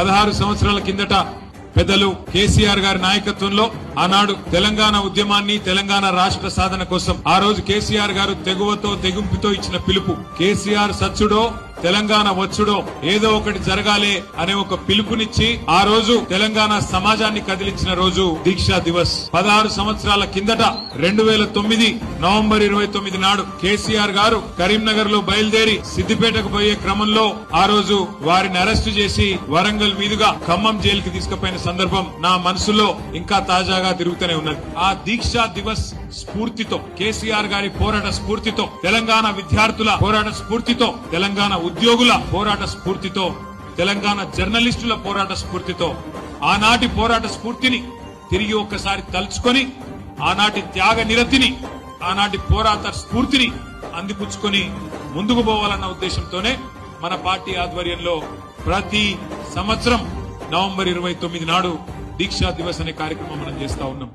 పదహారు సంవత్సరాల కిందట పెద్దలు కేసీఆర్ గారి నాయకత్వంలో ఆనాడు తెలంగాణ ఉద్యమాన్ని తెలంగాణ రాష్ట్ర సాధన కోసం ఆ రోజు కేసీఆర్ గారు తెగువతో తెగింపుతో ఇచ్చిన పిలుపు. కేసీఆర్ సచ్చుడో తెలంగాణ వచ్చుడో ఏదో ఒకటి జరగాలి అనే ఒక పిలుపునిచ్చి ఆ రోజు తెలంగాణ సమాజాన్ని కదిలించిన రోజు దీక్షా దివస్. పదహారు సంవత్సరాల కిందట రెండు వేల తొమ్మిది నవంబర్ ఇరవై తొమ్మిది నాడు కేసీఆర్ గారు కరీంనగర్లో బయలుదేరి సిద్దిపేటకు పోయే క్రమంలో ఆ రోజు వారిని అరెస్టు చేసి వరంగల్ మీదుగా ఖమ్మం జైలుకి తీసుకుపోయిన సందర్భం నా మనసులో ఇంకా తాజాగా తిరుగుతూనే ఉన్నది. ఆ దీక్షా దివస్ స్ఫూర్తితో కేసీఆర్ గారి పోరాట స్ఫూర్తితో తెలంగాణ విద్యార్థుల పోరాట స్ఫూర్తితో తెలంగాణ ఉద్యోగుల పోరాట స్ఫూర్తితో తెలంగాణ జర్నలిస్టుల పోరాట స్ఫూర్తితో ఆనాటి పోరాట స్ఫూర్తిని తిరిగి ఒక్కసారి తలుచుకొని ఆనాటి త్యాగ నిరతిని ఆనాటి పోరాట స్ఫూర్తిని అందిపుచ్చుకొని ముందుకు పోవాలన్న ఉద్దేశంతోనే మన పార్టీ ఆధ్వర్యంలో ప్రతి సంవత్సరం నవంబర్ ఇరవై తొమ్మిది నాడు దీక్షా దివస్ అనే కార్యక్రమం మనం చేస్తా ఉన్నాం.